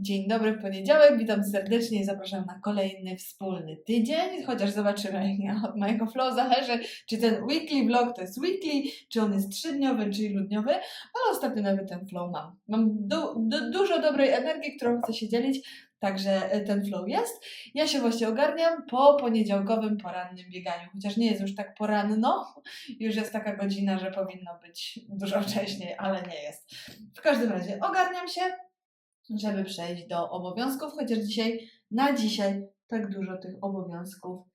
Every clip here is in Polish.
Dzień dobry poniedziałek, witam serdecznie i zapraszam na kolejny wspólny tydzień, chociaż zobaczymy jak od mojego flow zależy, czy ten weekly vlog to jest weekly, czy on jest trzydniowy, czy iludniowy, ale ostatnio nawet ten flow mam. Mam du- du- dużo dobrej energii, którą chcę się dzielić, także e, ten flow jest. Ja się właśnie ogarniam po poniedziałkowym porannym bieganiu, chociaż nie jest już tak poranno, już jest taka godzina, że powinno być dużo wcześniej, ale nie jest. W każdym razie ogarniam się, żeby przejść do obowiązków, chociaż dzisiaj, na dzisiaj tak dużo tych obowiązków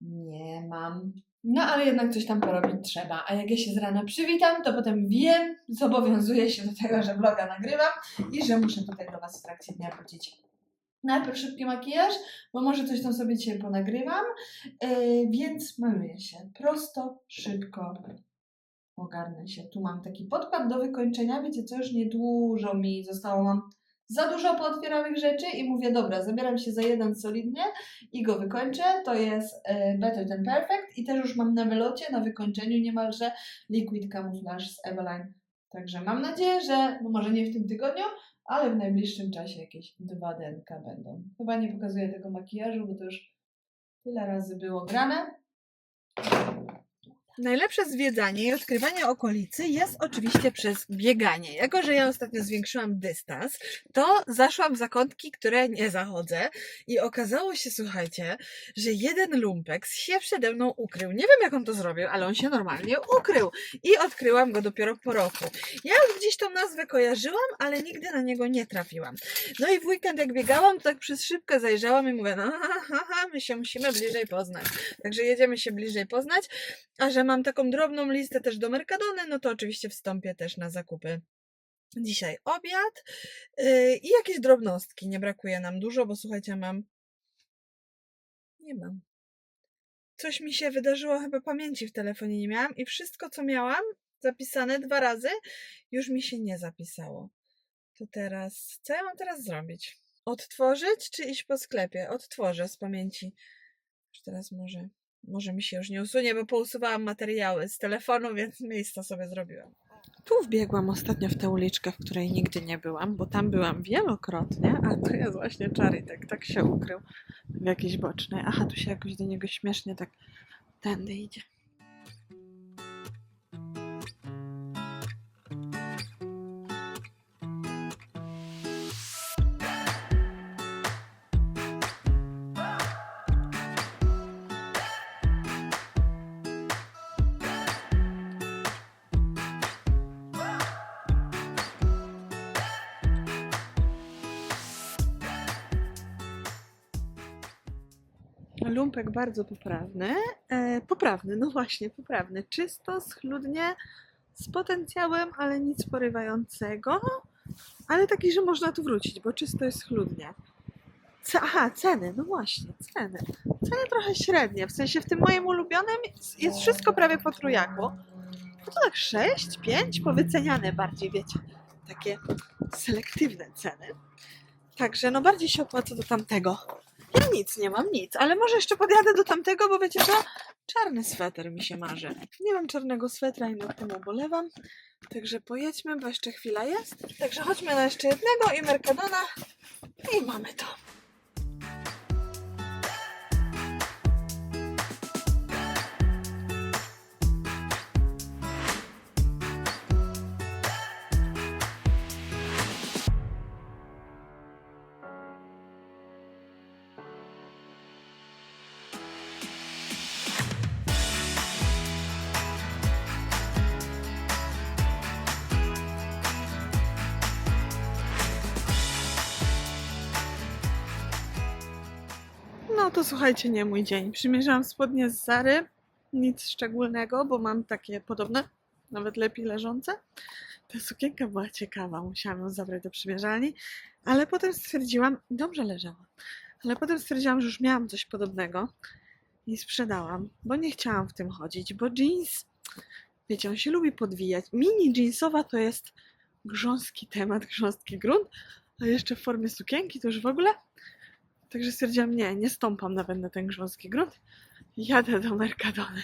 nie mam. No ale jednak coś tam porobić trzeba. A jak ja się z rana przywitam, to potem wiem, zobowiązuję się do tego, że vloga nagrywam i że muszę tutaj do Was w trakcie dnia wrócić. Najpierw szybki makijaż, bo może coś tam sobie dzisiaj ponagrywam, yy, więc maluję się prosto, szybko, ogarnę się. Tu mam taki podkład do wykończenia, wiecie co, już niedużo mi zostało, mam za dużo pootwieranych rzeczy i mówię, dobra, zabieram się za jeden solidnie i go wykończę. To jest e, Better Than Perfect i też już mam na wylocie, na wykończeniu niemalże Liquid Camouflage z Eveline. Także mam nadzieję, że no może nie w tym tygodniu, ale w najbliższym czasie jakieś dwa denka będą. Chyba nie pokazuję tego makijażu, bo to już tyle razy było grane. Najlepsze zwiedzanie i odkrywanie okolicy jest oczywiście przez bieganie. Jako, że ja ostatnio zwiększyłam dystans, to zaszłam zakątki, które nie zachodzę i okazało się, słuchajcie, że jeden lumpek się przede mną ukrył. Nie wiem, jak on to zrobił, ale on się normalnie ukrył i odkryłam go dopiero po roku. Ja gdzieś tą nazwę kojarzyłam, ale nigdy na niego nie trafiłam. No i w weekend, jak biegałam, to tak przez szybkę zajrzałam i mówię, no ha, ha, ha, my się musimy bliżej poznać. Także jedziemy się bliżej poznać, a że mam taką drobną listę też do Mercadony, no to oczywiście wstąpię też na zakupy. Dzisiaj obiad yy, i jakieś drobnostki. Nie brakuje nam dużo, bo słuchajcie, mam. Nie mam. Coś mi się wydarzyło, chyba pamięci w telefonie nie miałam i wszystko, co miałam zapisane dwa razy, już mi się nie zapisało. To teraz, co ja mam teraz zrobić? Odtworzyć czy iść po sklepie? Odtworzę z pamięci. Już teraz może może mi się już nie usunie, bo pousuwałam materiały z telefonu, więc miejsca sobie zrobiłam. Tu wbiegłam ostatnio w tę uliczkę, w której nigdy nie byłam, bo tam byłam wielokrotnie, a tu jest właśnie Charitek, tak się ukrył w jakiejś bocznej. Aha, tu się jakoś do niego śmiesznie tak tędy idzie. Lumpek bardzo poprawny. E, poprawny, no właśnie, poprawny. Czysto, schludnie, z potencjałem, ale nic porywającego. Ale taki, że można tu wrócić, bo czysto jest schludnie. Ce- Aha, ceny, no właśnie, ceny. Ceny trochę średnie, w sensie w tym moim ulubionym jest wszystko prawie po trójaku. No to tak 6, 5, powyceniane bardziej, wiecie, takie selektywne ceny. Także no bardziej się opłaca do tamtego. Ja nic nie mam, nic, ale może jeszcze podjadę do tamtego, bo wiecie co? Czarny sweter mi się marzy. Nie mam czarnego swetra i nad tym ubolewam. Także pojedźmy, bo jeszcze chwila jest. Także chodźmy na jeszcze jednego i Mercadona i mamy to. Słuchajcie, nie mój dzień. Przymierzałam spodnie z Zary. Nic szczególnego, bo mam takie podobne, nawet lepiej leżące. Ta sukienka była ciekawa, musiałam ją zabrać do przymierzalni, ale potem stwierdziłam, dobrze leżała, ale potem stwierdziłam, że już miałam coś podobnego i sprzedałam, bo nie chciałam w tym chodzić, bo jeans, wiecie, on się lubi podwijać. Mini jeansowa to jest grząski temat, grząski grunt, a jeszcze w formie sukienki to już w ogóle Także stwierdziłam, nie, nie stąpam nawet na ten grząski grunt. Jadę do Mercadony.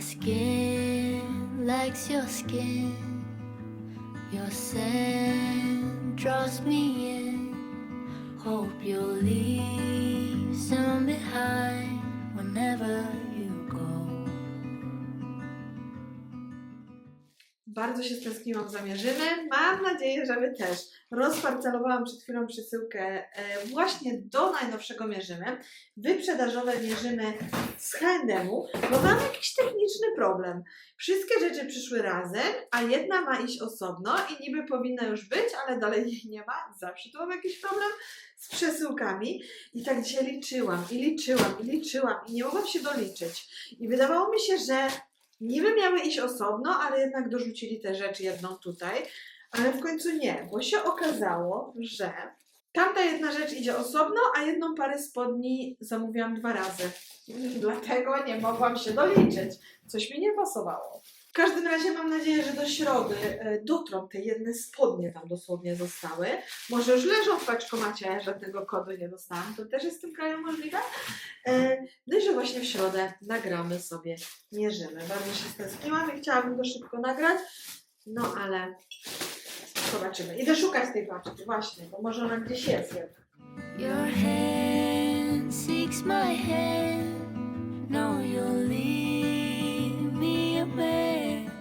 skin likes your skin, your scent. Draws me in. Bardzo się stęskniłam za Mierzyny. Mam nadzieję, że Wy też. Rozparcelowałam przed chwilą przesyłkę e, właśnie do najnowszego Mierzyny. Wyprzedażowe Mierzyny z H&M-u, bo mam jakiś techniczny problem. Wszystkie rzeczy przyszły razem, a jedna ma iść osobno i niby powinna już być, ale dalej jej nie ma. Zawsze tu mam jakiś problem z przesyłkami. I tak dzisiaj liczyłam, i liczyłam, i liczyłam, i nie mogłam się doliczyć. I wydawało mi się, że niby miały iść osobno, ale jednak dorzucili te rzeczy jedną tutaj. Ale w końcu nie, bo się okazało, że tamta jedna rzecz idzie osobno, a jedną parę spodni zamówiłam dwa razy. Dlatego nie mogłam się doliczyć. Coś mi nie pasowało. W każdym razie mam nadzieję, że do środy e, dotrą te jedne spodnie tam dosłownie zostały. Może już leżą w paczkomacie, a żadnego kodu nie dostałam. To też jest w tym kraju możliwe. E, No i że właśnie w środę nagramy sobie, mierzymy. Bardzo się stęskniłam i chciałabym to szybko nagrać, no ale zobaczymy. Idę szukać tej paczki, właśnie, bo może ona gdzieś jest jednak. Your hand seeks my hand. No, you'll leave me a mess.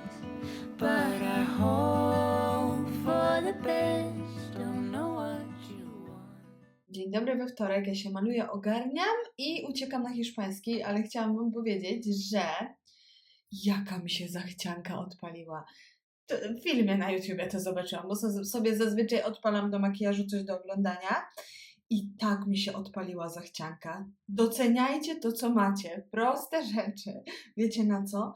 But I hope for the best. Don't know what you want. Dzień dobry we wtorek, ja się maluję, ogarniam i uciekam na hiszpański, ale chciałam Wam powiedzieć, że jaka mi się zachcianka odpaliła. W filmie na YouTubie to zobaczyłam, bo so- sobie zazwyczaj odpalam do makijażu coś do oglądania i tak mi się odpaliła zachcianka. Doceniajcie to, co macie. Proste rzeczy. Wiecie na co?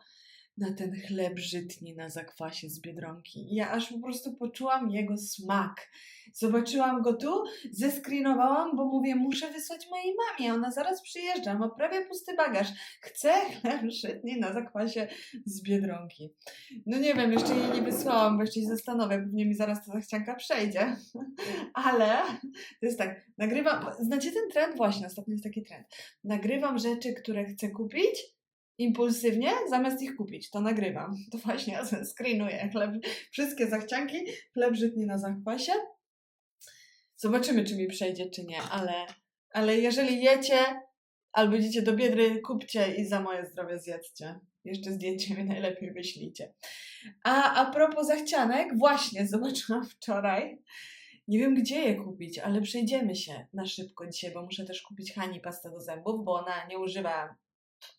Na ten chleb żytni na zakwasie z Biedronki. Ja aż po prostu poczułam jego smak. Zobaczyłam go tu, zeskrinowałam, bo mówię, muszę wysłać mojej mamie, ona zaraz przyjeżdża, ma prawie pusty bagaż. Chcę chleb żytni na zakwasie z Biedronki. No nie wiem, jeszcze jej nie wysłałam, bo jeszcze się zastanowię, pewnie mi zaraz ta zachcianka przejdzie. Ale to jest tak, nagrywam, znacie ten trend? Właśnie, ostatnio jest taki trend. Nagrywam rzeczy, które chcę kupić, impulsywnie, zamiast ich kupić, to nagrywam. To właśnie ja screenuję chleb, wszystkie zachcianki, chleb żytni na zakwasie. Zobaczymy, czy mi przejdzie, czy nie, ale, ale jeżeli jecie albo idziecie do Biedry, kupcie i za moje zdrowie zjedzcie. Jeszcze zdjęcie mi najlepiej wyślijcie. A a propos zachcianek, właśnie zobaczyłam wczoraj, nie wiem gdzie je kupić, ale przejdziemy się na szybko dzisiaj, bo muszę też kupić Hani pastę do zębów, bo ona nie używa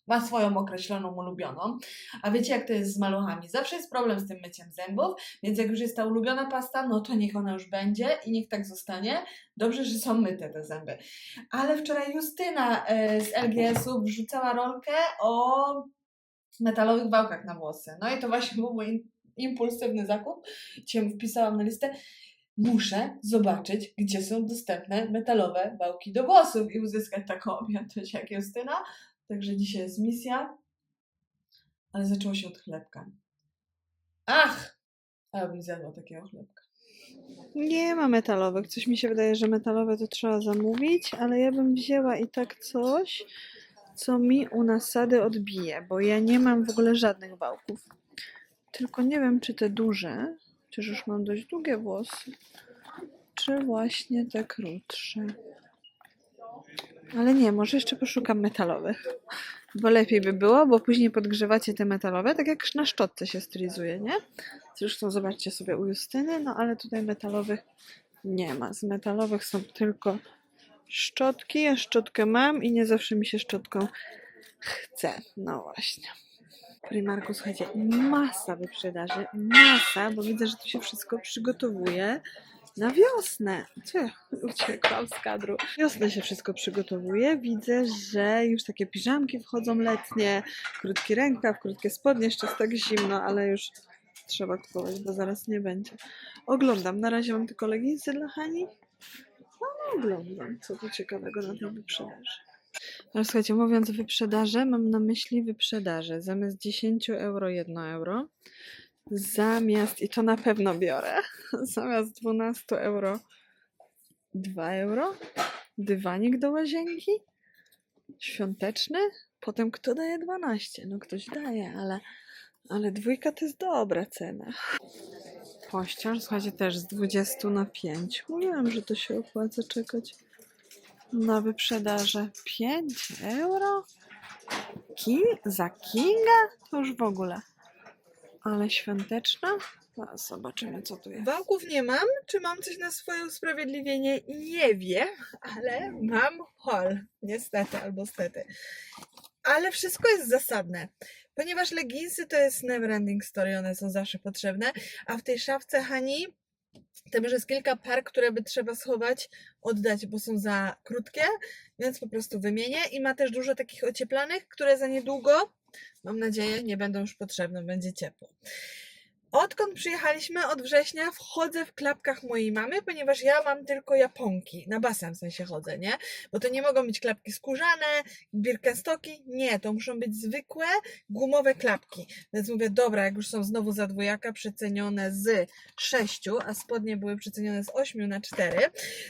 ma swoją określoną ulubioną. A wiecie, jak to jest z maluchami? Zawsze jest problem z tym myciem zębów, więc jak już jest ta ulubiona pasta, no to niech ona już będzie i niech tak zostanie. Dobrze, że są myte te zęby. Ale wczoraj Justyna e, z LGS-u wrzucała rolkę o metalowych wałkach na włosy. No i to właśnie był mój impulsywny zakup. Cię wpisałam na listę. Muszę zobaczyć, gdzie są dostępne metalowe wałki do włosów i uzyskać taką objętość jak Justyna. Także dzisiaj jest misja, ale zaczęło się od chlebka. Ach! Ale bym zjadła takiego chlebka. Nie ma metalowych. Coś mi się wydaje, że metalowe to trzeba zamówić, ale ja bym wzięła i tak coś, co mi u nasady odbije, bo ja nie mam w ogóle żadnych wałków. Tylko nie wiem, czy te duże, chociaż już mam dość długie włosy, czy właśnie te krótsze. Ale nie, może jeszcze poszukam metalowych. Bo lepiej by było, bo później podgrzewacie te metalowe, tak jak na szczotce się stylizuje, nie? Zresztą zobaczcie sobie u Justyny, no ale tutaj metalowych nie ma. Z metalowych są tylko szczotki. Ja szczotkę mam i nie zawsze mi się szczotką chce. No właśnie. Primarku, słuchajcie, masa wyprzedaży, masa, bo widzę, że tu się wszystko przygotowuje na wiosnę. Co ja uciekłam z kadru. Wiosnę się wszystko przygotowuje. Widzę, że już takie piżamki wchodzą letnie, krótki rękaw, krótkie spodnie, jeszcze jest tak zimno, ale już trzeba kupować, bo zaraz nie będzie. Oglądam. Na razie mam tylko leginsy dla Hani. No, no oglądam, co tu ciekawego na tej wyprzedaży. Ale słuchajcie, mówiąc wyprzedaże, mam na myśli wyprzedaże. Zamiast 10 euro 1 euro. Zamiast, i to na pewno biorę, zamiast 12 euro 2 euro. Dywanik do łazienki. Świąteczny. Potem kto daje 12? No ktoś daje, ale Ale dwójka to jest dobra cena. Pościąż, słuchajcie, też z 20 na 5. Mówiłam, że to się opłaca czekać na wyprzedaże. 5 euro? Ki za Kinga? To już w ogóle. Ale świąteczna? Zobaczymy, co tu jest. Wałków nie mam. Czy mam coś na swoje usprawiedliwienie? Nie wiem, ale mam hol. Niestety albo stety. Ale wszystko jest zasadne. Ponieważ leginsy to jest neverending story, one są zawsze potrzebne, a w tej szafce Hani tam już jest kilka par, które by trzeba schować, oddać, bo są za krótkie, więc po prostu wymienię. I ma też dużo takich ocieplanych, które za niedługo, mam nadzieję, nie będą już potrzebne, będzie ciepło. Odkąd przyjechaliśmy od września, wchodzę w klapkach mojej mamy, ponieważ ja mam tylko japonki. Na basen w sensie chodzę, nie? Bo to nie mogą być klapki skórzane, birkenstocki. Nie, to muszą być zwykłe, gumowe klapki. Więc mówię, dobra, jak już są znowu za dwojaka przecenione z 6, a spodnie były przecenione z 8 na 4,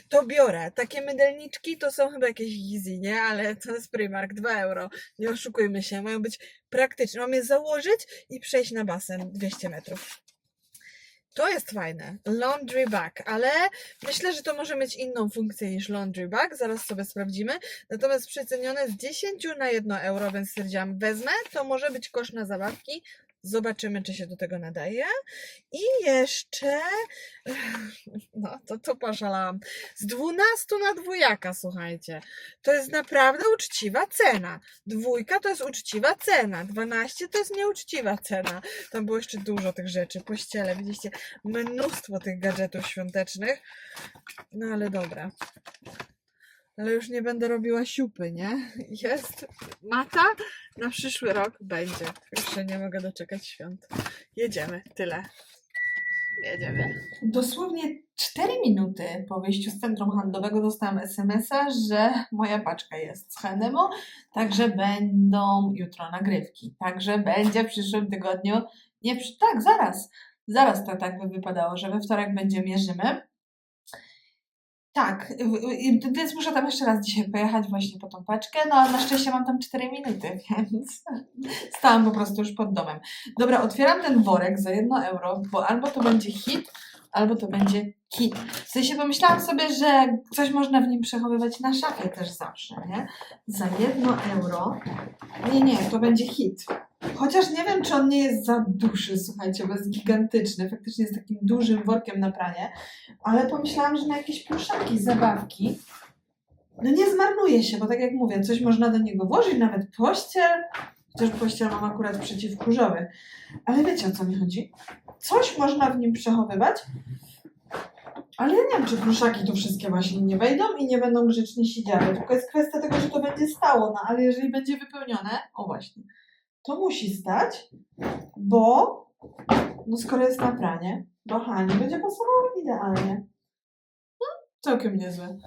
to biorę. Takie mydelniczki to są chyba jakieś Yeezy, nie? Ale to jest Primark, 2 euro. Nie oszukujmy się, mają być praktyczne. Mam je założyć i przejść na basen 200 metrów. To jest fajne. Laundry bag, ale myślę, że to może mieć inną funkcję niż laundry bag. Zaraz sobie sprawdzimy. Natomiast przecenione z 10 na 1 euro, więc stwierdziłam, wezmę. To może być kosz na zabawki. Zobaczymy, czy się do tego nadaje. I jeszcze. No, to, to poszalałam. Z 12 na dwójaka, słuchajcie. To jest naprawdę uczciwa cena. Dwójka to jest uczciwa cena. 12 to jest nieuczciwa cena. Tam było jeszcze dużo tych rzeczy. Pościele, widzieliście, mnóstwo tych gadżetów świątecznych. No ale dobra. Ale już nie będę robiła siupy, nie? Jest mata. Na przyszły rok będzie. Już się nie mogę doczekać świąt. Jedziemy. Tyle. Jedziemy. Dosłownie 4 minuty po wyjściu z centrum handlowego dostałam SMS-a, że moja paczka jest z H&M, także będą jutro nagrywki. Także będzie w przyszłym tygodniu. Nie, przy- tak, zaraz. Zaraz to tak by wypadało, że we wtorek będzie mierzymy. Tak, więc muszę tam jeszcze raz dzisiaj pojechać właśnie po tą paczkę, no ale na szczęście mam tam 4 minuty, więc stałam po prostu już pod domem. Dobra, otwieram ten worek za 1 euro, bo albo to będzie hit, albo to będzie hit. W sensie pomyślałam sobie, że coś można w nim przechowywać na szafie też zawsze, nie? Za 1 euro. Nie, nie, to będzie hit. Chociaż nie wiem, czy on nie jest za duży, słuchajcie, bo jest gigantyczny. Faktycznie jest takim dużym workiem na pranie. Ale pomyślałam, że na jakieś pluszaki, zabawki, no nie zmarnuje się, bo tak jak mówię, coś można do niego włożyć, nawet pościel. Chociaż pościel mam akurat przeciwkurzowy. Ale wiecie o co mi chodzi? Coś można w nim przechowywać, ale ja nie wiem, czy pluszaki tu wszystkie właśnie nie wejdą i nie będą grzecznie siedziały. Tylko jest kwestia tego, że to będzie stało, no ale jeżeli będzie wypełnione, o właśnie, to musi stać, bo no skoro jest na pranie, to Hani będzie pasowało idealnie. No, całkiem niezły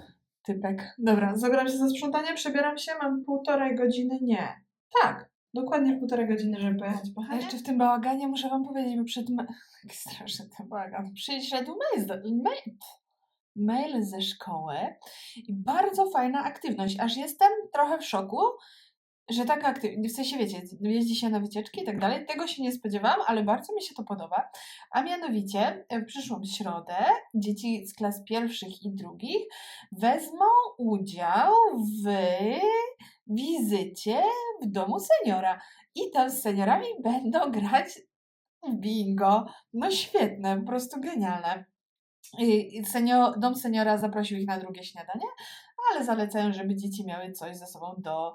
typek. Dobra, zabieram się za sprzątanie, przebieram się, mam półtorej godziny, nie. Tak, dokładnie półtorej godziny, żeby pojechać po Hanie. Jeszcze w tym bałaganie muszę wam powiedzieć, bo przed... ma- Jaki straszny ten bałagan. Przyszedł mail, z- mail, mail ze szkoły i bardzo fajna aktywność, aż jestem trochę w szoku, że taka aktywność, w sensie wiecie, jeździ się na wycieczki i tak dalej, tego się nie spodziewałam, ale bardzo mi się to podoba, a mianowicie e, w przyszłą środę dzieci z klas pierwszych i drugich wezmą udział w wizycie w domu seniora i tam z seniorami będą grać w bingo. No świetne, po prostu genialne. Senior, dom seniora zaprosił ich na drugie śniadanie, ale zalecają, żeby dzieci miały coś ze sobą do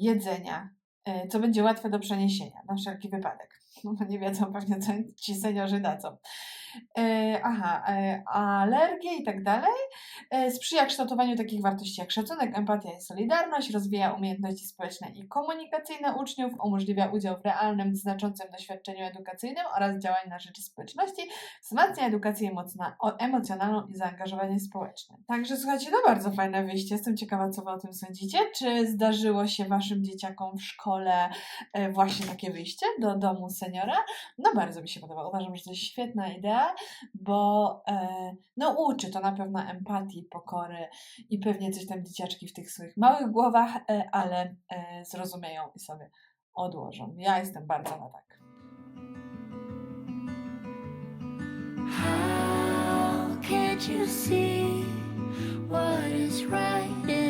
jedzenia, y, co będzie łatwe do przeniesienia, na wszelki wypadek. No nie wiedzą pewnie, co ci seniorzy dadzą. Y, aha, y, alergie i tak dalej. Y, Sprzyja kształtowaniu takich wartości jak szacunek, empatia i solidarność, rozwija umiejętności społeczne i komunikacyjne uczniów, umożliwia udział w realnym, znaczącym doświadczeniu edukacyjnym oraz działań na rzecz społeczności, wzmacnia edukację emocjonalną i zaangażowanie społeczne. Także słuchajcie, to bardzo fajne wyjście. Jestem ciekawa, co wy o tym sądzicie. Czy zdarzyło się waszym dzieciakom w szkole e, właśnie takie wyjście do domu seniora? No bardzo mi się podoba. Uważam, że to jest świetna idea, bo e, no, uczy to na pewno empatii, pokory i pewnie coś tam dzieciaczki w tych swoich małych głowach, e, ale e, zrozumieją i sobie odłożą. Ja jestem bardzo na tak. How can't you see what is right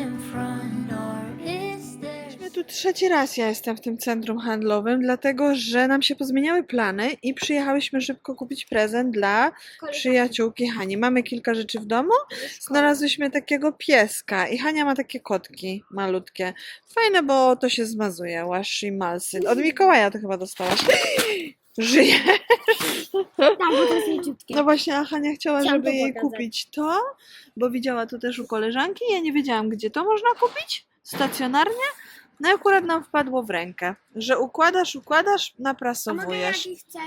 tu trzeci raz ja jestem w tym centrum handlowym, dlatego że nam się pozmieniały plany i przyjechałyśmy szybko kupić prezent dla przyjaciółki Hani. Mamy kilka rzeczy w domu. Znalazłyśmy takiego pieska i Hania ma takie kotki malutkie. Fajne, bo to się zmazuje. Washi malsy. Od Mikołaja to chyba dostałaś. Żyje. Tak, bo to jest leciutkie. No właśnie, a Hania chciała, Chciałam żeby to jej pokazać. kupić to, bo widziała to też u koleżanki. Ja nie wiedziałam, gdzie to można kupić stacjonarnie. No i akurat nam wpadło w rękę, że układasz, układasz, A mogę naprasowujesz. jaki chcę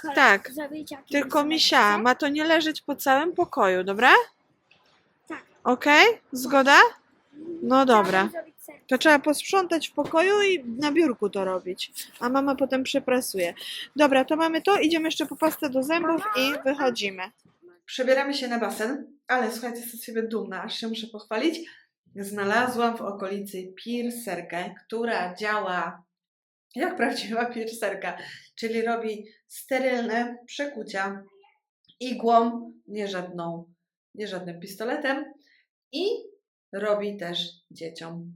kolor Tak, zrobić? Jaki Tylko rysunek misia, chcę? ma to nie leżeć po całym pokoju, dobra? Tak. Okej? Zgoda? No dobra. Chciałabym zrobić serce. To trzeba posprzątać w pokoju i na biurku to robić. A mama potem przeprasuje. Dobra, to mamy to. Idziemy jeszcze po pastę do zębów i wychodzimy. Przebieramy się na basen, ale słuchajcie, jestem z siebie dumna, aż się muszę pochwalić. Znalazłam w okolicy piercerkę, która działa jak prawdziwa piercerka, czyli robi sterylne przekucia igłą, nie żadną, nie żadnym pistoletem i robi też dzieciom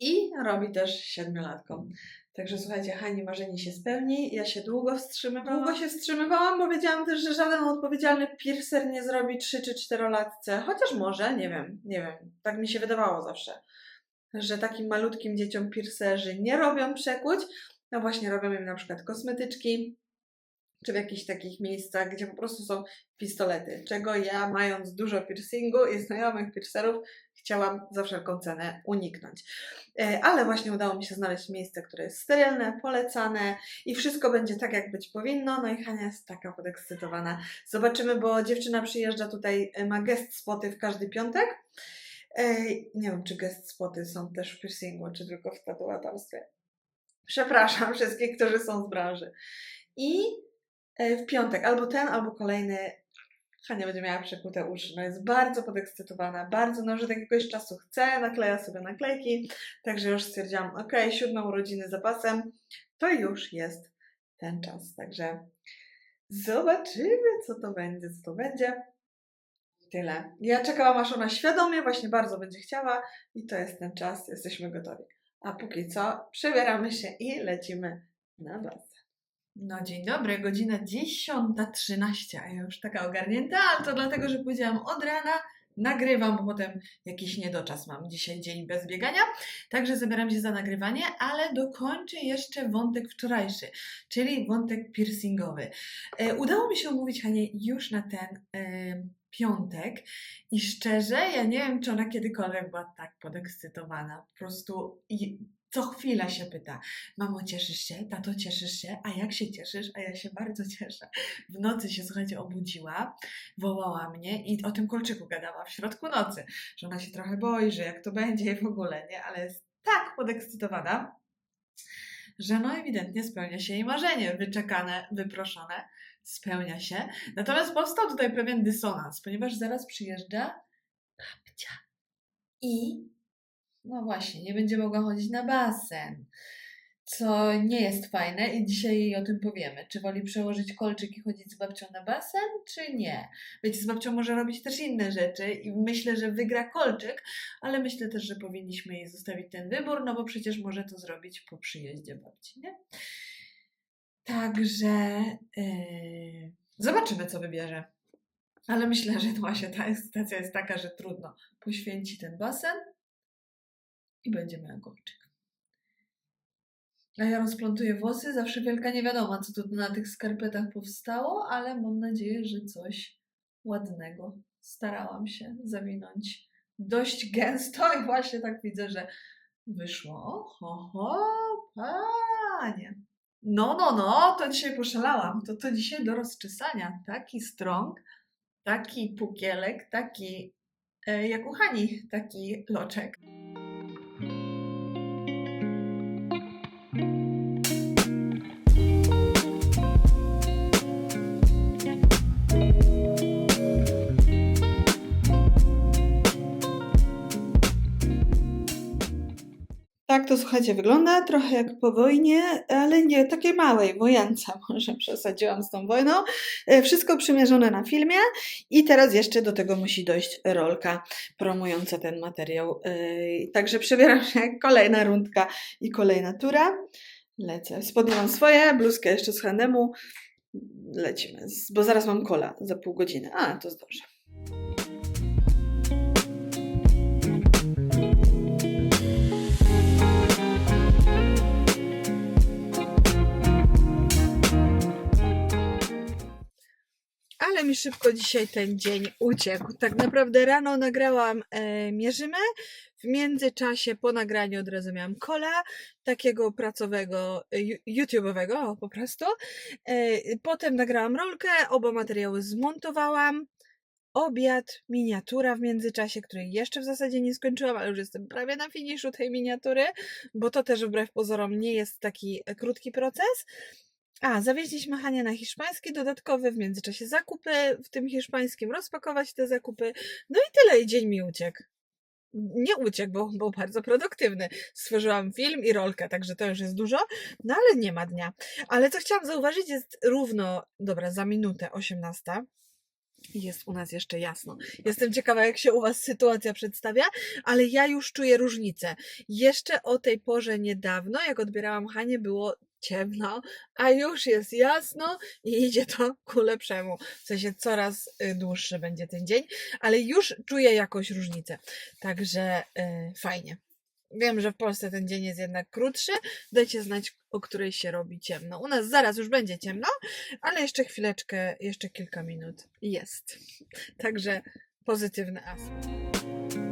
i robi też siedmiolatkom. Także słuchajcie, Hani marzenie się spełni. Ja się długo wstrzymywałam. Długo się wstrzymywałam, bo wiedziałam też, że żaden odpowiedzialny piercer nie zrobi 3 czy 4-latce. Chociaż może, nie wiem, nie wiem. Tak mi się wydawało zawsze. Że takim malutkim dzieciom piercerzy nie robią przekuć. No właśnie robią im na przykład kosmetyczki, czy w jakichś takich miejscach, gdzie po prostu są pistolety. Czego ja, mając dużo piercingu i znajomych piercerów, chciałam za wszelką cenę uniknąć. E, Ale właśnie udało mi się znaleźć miejsce, które jest sterylne, polecane i wszystko będzie tak, jak być powinno. No i Hania jest taka podekscytowana. Zobaczymy, bo dziewczyna przyjeżdża tutaj, e, ma guest spoty w każdy piątek. E, Nie wiem, czy guest spoty są też w piercingu, czy tylko w tatuatorstwie. Przepraszam wszystkich, którzy są z branży. I w piątek albo ten, albo kolejny Hania będzie miała przekute uszy. No jest bardzo podekscytowana, bardzo, no że od jakiegoś czasu chce, nakleja sobie naklejki, także już stwierdziłam, ok, siódme urodziny za pasem, to już jest ten czas, także zobaczymy, co to będzie, co to będzie. Tyle. Ja czekałam, aż ona świadomie właśnie bardzo będzie chciała i to jest ten czas, jesteśmy gotowi. A póki co przebieramy się i lecimy na basen. No dzień dobry, godzina 10.13, a ja już taka ogarnięta, ale to dlatego, że powiedziałam od rana, nagrywam, bo potem jakiś niedoczas mam dzisiaj dzień bez biegania, także zabieram się za nagrywanie, ale dokończę jeszcze wątek wczorajszy, czyli wątek piercingowy. E, udało mi się umówić Hanie już na ten e, piątek i szczerze, ja nie wiem, czy ona kiedykolwiek była tak podekscytowana. Po prostu co chwila się pyta, mamo cieszysz się, tato cieszysz się, a jak się cieszysz? A ja się bardzo cieszę. W nocy się, słuchajcie, obudziła, wołała mnie i o tym kolczyku gadała w środku nocy, że ona się trochę boi, że jak to będzie w ogóle, nie? Ale jest tak podekscytowana, że no ewidentnie spełnia się jej marzenie, wyczekane, wyproszone, spełnia się. Natomiast powstał tutaj pewien dysonans, ponieważ zaraz przyjeżdża babcia i no właśnie, nie będzie mogła chodzić na basen, co nie jest fajne i dzisiaj jej o tym powiemy. Czy woli przełożyć kolczyk i chodzić z babcią na basen, czy nie? Wiecie, z babcią może robić też inne rzeczy i myślę, że wygra kolczyk, ale myślę też, że powinniśmy jej zostawić ten wybór, no bo przecież może to zrobić po przyjeździe babci, nie? Także yy, zobaczymy, co wybierze. Ale myślę, że właśnie ta sytuacja jest taka, że trudno. Poświęci ten basen i będzie miała kolczyk. A ja rozplątuję włosy, zawsze wielka niewiadoma, co tu na tych skarpetach powstało, ale mam nadzieję, że coś ładnego. Starałam się zawinąć dość gęsto i właśnie tak widzę, że wyszło. Oho, ho, panie. No, no, no, to dzisiaj poszalałam. To to dzisiaj do rozczesania. Taki strąg, taki pukielek, taki e, jak Hani, taki loczek. Tak to słuchajcie, wygląda trochę jak po wojnie, ale nie takiej małej, wojence, może przesadziłam z tą wojną. E, Wszystko przymierzone na filmie i teraz jeszcze do tego musi dojść rolka promująca ten materiał. E, Także przebieram się kolejna rundka i kolejna tura. Lecę. Spodnie mam swoje, bluzkę jeszcze z handemu. Lecimy, bo zaraz mam kola za pół godziny. A, to zdążę. Ale mi szybko dzisiaj ten dzień uciekł. Tak naprawdę rano nagrałam e, mierzymy. W międzyczasie po nagraniu od razu miałam kola, takiego pracowego, e, YouTube'owego po prostu. E, potem nagrałam rolkę, oba materiały zmontowałam. Obiad, miniatura w międzyczasie, której jeszcze w zasadzie nie skończyłam, ale już jestem prawie na finiszu tej miniatury, bo to też wbrew pozorom nie jest taki e, krótki proces. A, zawieźliśmy Hanie na hiszpański dodatkowy, w międzyczasie zakupy w tym hiszpańskim, rozpakować te zakupy. No i tyle, i dzień mi uciekł. Nie uciekł, bo był bardzo produktywny. Stworzyłam film i rolkę, także to już jest dużo, no ale nie ma dnia. Ale co chciałam zauważyć, jest równo, dobra, za minutę 18. I Jest u nas jeszcze jasno. Jestem ciekawa, jak się u Was sytuacja przedstawia, ale ja już czuję różnicę. Jeszcze o tej porze niedawno, jak odbierałam Hanie, było ciemno, a już jest jasno i idzie to ku lepszemu. W sensie coraz y, dłuższy będzie ten dzień, ale już czuję jakąś różnicę. Także y, fajnie. Wiem, że w Polsce ten dzień jest jednak krótszy. Dajcie znać, o której się robi ciemno. U nas zaraz już będzie ciemno, ale jeszcze chwileczkę, jeszcze kilka minut jest. Także pozytywny aspekt.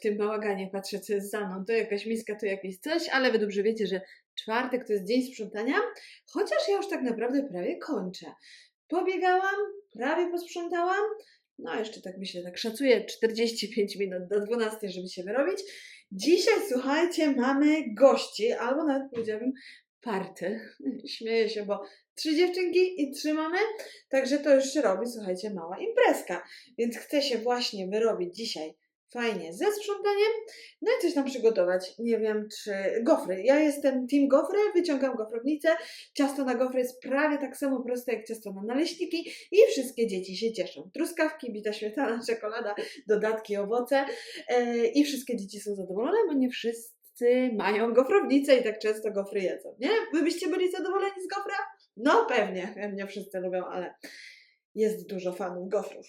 W tym bałaganie patrzę, co jest za mną. To jakaś miska, to jakieś coś, ale wy dobrze wiecie, że czwartek to jest dzień sprzątania, chociaż ja już tak naprawdę prawie kończę. Pobiegałam, prawie posprzątałam, no jeszcze tak myślę, tak szacuję 45 minut do 12, żeby się wyrobić. Dzisiaj, słuchajcie, mamy gości, albo nawet powiedziałabym party. Śmieję się, bo trzy dziewczynki i trzy mamy, także to już się robi, słuchajcie, mała imprezka. Więc chcę się właśnie wyrobić dzisiaj fajnie ze sprzątaniem, no i coś tam przygotować. Nie wiem, czy gofry. Ja jestem team gofry, wyciągam gofrownicę. Ciasto na gofry jest prawie tak samo proste jak ciasto na naleśniki i wszystkie dzieci się cieszą. Truskawki, bita śmietana, czekolada, dodatki, owoce e, i wszystkie dzieci są zadowolone, bo nie wszyscy mają gofrownicę i tak często gofry jedzą, nie? Wy byście byli zadowoleni z gofra? No pewnie, nie wszyscy lubią, ale jest dużo fanów gofrów.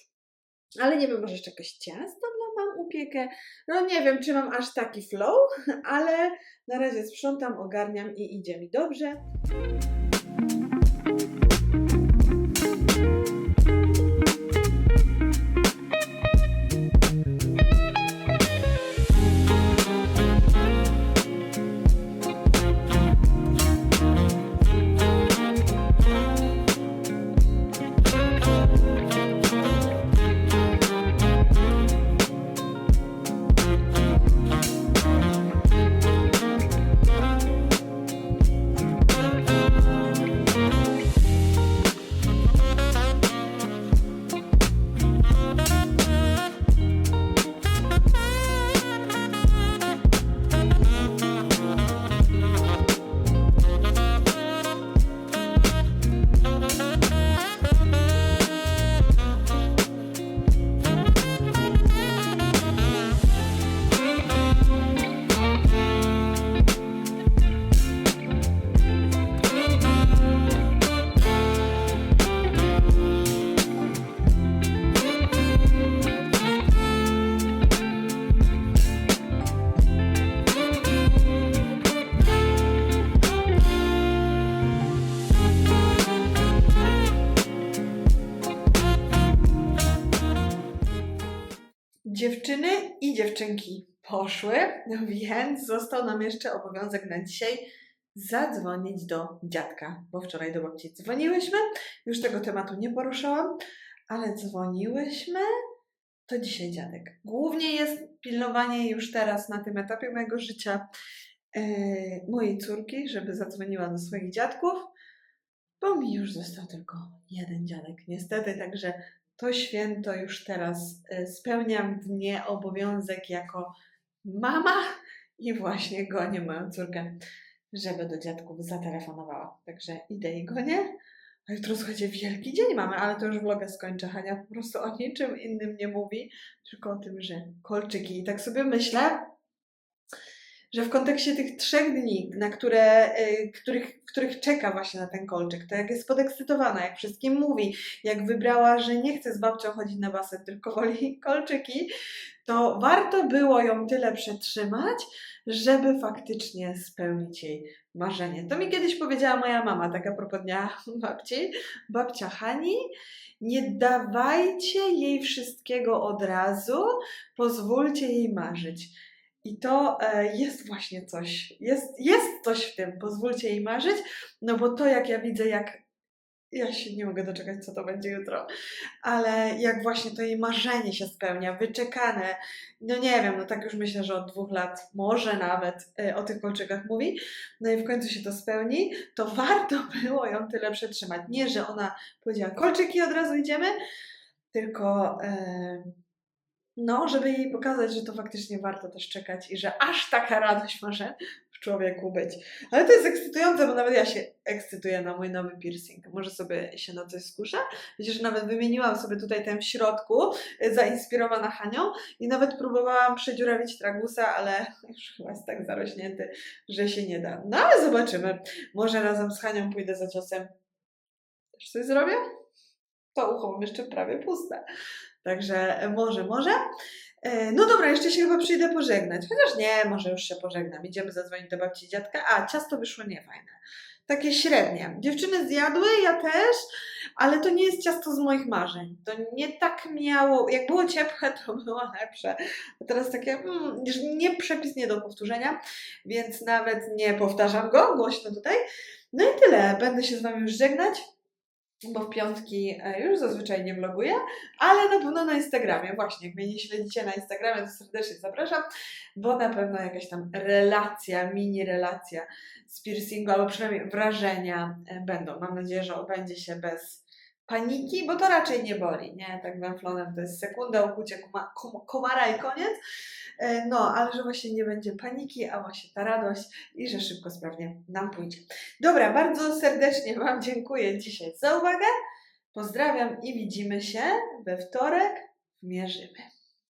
Ale nie wiem, może jeszcze jakieś ciasto upiekę. No nie wiem, czy mam aż taki flow, ale na razie sprzątam, ogarniam i idzie mi dobrze. Dziewczynki poszły, więc został nam jeszcze obowiązek na dzisiaj zadzwonić do dziadka, bo wczoraj do babci dzwoniłyśmy, już tego tematu nie poruszałam, ale dzwoniłyśmy, to dzisiaj dziadek. Głównie jest pilnowanie już teraz na tym etapie mojego życia e, mojej córki, żeby zadzwoniła do swoich dziadków, bo mi już został tylko jeden dziadek, niestety, także to święto już teraz e, spełniam w obowiązek jako mama i właśnie gonię moją córkę, żeby do dziadków zatelefonowała. Także idę i gonię. A jutro, słuchajcie, wielki dzień mamy, ale to już vloga skończę. Hania po prostu o niczym innym nie mówi, tylko o tym, że kolczyki. I tak sobie myślę, że w kontekście tych trzech dni, na które, y, których, których czeka właśnie na ten kolczyk, to jak jest podekscytowana, jak wszystkim mówi, jak wybrała, że nie chce z babcią chodzić na basen, tylko woli kolczyki, to warto było ją tyle przetrzymać, żeby faktycznie spełnić jej marzenie. To mi kiedyś powiedziała moja mama, tak a propos dnia babci, babcia Hani, nie dawajcie jej wszystkiego od razu, pozwólcie jej marzyć. I to e, jest właśnie coś, jest, jest coś w tym, pozwólcie jej marzyć, no bo to jak ja widzę, jak ja się nie mogę doczekać, co to będzie jutro, ale jak właśnie to jej marzenie się spełnia, wyczekane, no nie wiem, no tak już myślę, że od dwóch lat, może nawet e, o tych kolczykach mówi, no i w końcu się to spełni, to warto było ją tyle przetrzymać. Nie, że ona powiedziała kolczyki, od razu idziemy, tylko e, no, żeby jej pokazać, że to faktycznie warto też czekać i że aż taka radość może w człowieku być. Ale to jest ekscytujące, bo nawet ja się ekscytuję na mój nowy piercing. Może sobie się na coś skuszę. Wiecie, że nawet wymieniłam sobie tutaj ten w środku, y, zainspirowana Hanią i nawet próbowałam przedziurawić tragusa, ale już chyba jest tak zarośnięty, że się nie da. No ale zobaczymy. Może razem z Hanią pójdę za ciosem. Też coś zrobię? To ucho mam jeszcze prawie puste. Także może, może. E, No dobra, jeszcze się chyba przyjdę pożegnać. Chociaż nie, może już się pożegnam. Idziemy zadzwonić do babci dziadka. A, ciasto wyszło niefajne. Takie średnie. Dziewczyny zjadły, ja też, ale to nie jest ciasto z moich marzeń. To nie tak miało, jak było ciepłe, to było lepsze. A teraz takie, mm, nie przepis nie do powtórzenia, więc nawet nie powtarzam go głośno tutaj. No i tyle. Będę się z Wami już żegnać, bo w piątki e, już zazwyczaj nie vloguję, ale na pewno na Instagramie. Właśnie, jak mnie nie śledzicie na Instagramie, to serdecznie zapraszam, bo na pewno jakaś tam relacja, mini relacja z piercingu, albo przynajmniej wrażenia e, będą. Mam nadzieję, że obędzie się bez paniki, bo to raczej nie boli, nie? Tak węflonem to jest sekunda, ukucie komara i koniec. E, No, ale że właśnie nie będzie paniki, a właśnie ta radość i że szybko, sprawnie nam pójdzie. Dobra, bardzo serdecznie Wam dziękuję dzisiaj za uwagę. Pozdrawiam i widzimy się we wtorek Mierzymy.